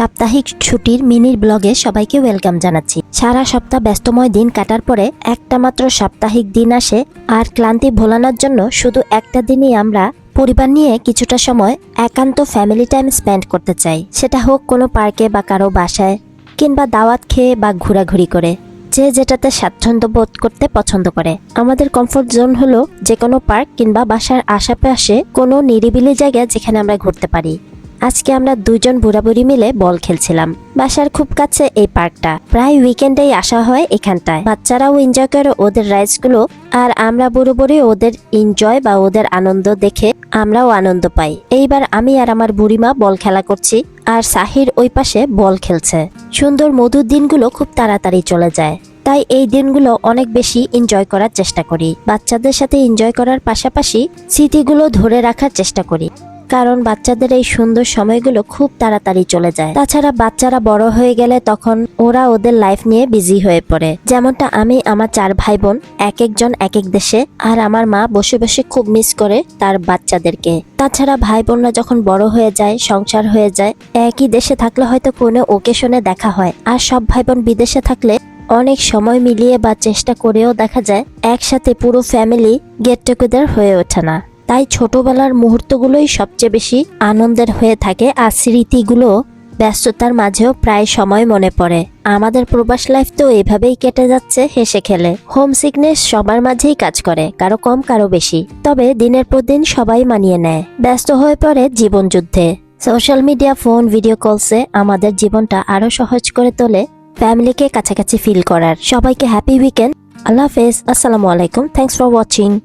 সাপ্তাহিক ছুটির মিনির ব্লগে সবাইকে ওয়েলকাম জানাচ্ছি। সারা সপ্তাহ ব্যস্তময় দিন কাটার পরে একটা মাত্র সাপ্তাহিক দিন আসে আর ক্লান্তি ভোলানোর জন্য শুধু একটা দিনই আমরা পরিবার নিয়ে কিছুটা সময় একান্ত ফ্যামিলি টাইম স্পেন্ড করতে চাই। সেটা হোক কোনো পার্কে বা কারও বাসায় কিংবা দাওয়াত খেয়ে বা ঘোরাঘুরি করে, যে যেটাতে স্বাচ্ছন্দ্য বোধ করতে পছন্দ করে। আমাদের কমফোর্ট জোন হলো যে কোনো পার্ক কিংবা বাসার আশেপাশে কোনো নিরিবিলি জায়গা যেখানে আমরা ঘুরতে পারি। আজকে আমরা দুজন বুড়াবুড়ি মিলে বল খেলছিলাম। বাসার খুব কাছে এই পার্কটা। প্রায় উইকেন্ডেই আসা হয় এখানটায়। বাচ্চারাও এনজয় করে ওদের রাইডসগুলো আর আমরা বুড়ো বুড়ি ওদের এনজয় বা ওদের আনন্দ দেখে আমরাও আনন্দ পাই। এইবার আমি আর আমার বুড়িমা বল খেলা করছি, আর সাহির ওই পাশে বল খেলছে। সুন্দর মধুর দিনগুলো খুব তাড়াতাড়ি চলে যায়। তাই এই দিনগুলো অনেক বেশি এনজয় করার চেষ্টা করি। বাচ্চাদের সাথে এনজয় করার পাশাপাশি স্মৃতিগুলো ধরে রাখার চেষ্টা করি। কারণ বাচ্চাদের এই সুন্দর সময়গুলো খুব তাড়াতাড়ি চলে যায়। তাছাড়া বাচ্চারা বড় হয়ে গেলে তখন ওরা ওদের লাইফ নিয়ে বিজি হয়ে পড়ে। যেমনটা আমি, আমার চার ভাই বোন এক একজন এক এক দেশে, আর আমার মা বসে বসে খুব মিস করে তার বাচ্চাদেরকে। তাছাড়া ভাই বোনরা যখন বড় হয়ে যায়, সংসার হয়ে যায়, একই দেশে থাকলে হয়তো কোনো ওকেশনে দেখা হয়। আর সব ভাই বোন বিদেশে থাকলে অনেক সময় মিলিয়ে বা চেষ্টা করেও দেখা যায়, একসাথে পুরো ফ্যামিলি গেট টুগেদার হয়ে ওঠে না। তাই ছোটবেলার মুহূর্তগুলোই সবচেয়ে বেশি আনন্দের হয়ে থাকে আর স্মৃতিগুলো ব্যস্ততার মাঝেও প্রায় সময় মনে পড়ে। আমাদের প্রবাস লাইফ তো এভাবেই কেটে যাচ্ছে, হেসে খেলে। হোম সিকনেস সবার মাঝেই কাজ করে, কারও কম, কারও বেশি। তবে দিনের পর দিন সবাই মানিয়ে নেয়। ব্যস্ত হয়ে পড়ে জীবন যুদ্ধে। সোশ্যাল মিডিয়া ফোন ভিডিও কলসে আমাদের জীবনটা আরও সহজ করে তোলে ফ্যামিলিকে কাছাকাছি ফিল করার। সবাইকে হ্যাপি উইকেন্ড আল্লাহ হাফেজ। আসসালামু আলাইকুম। Thanks for watching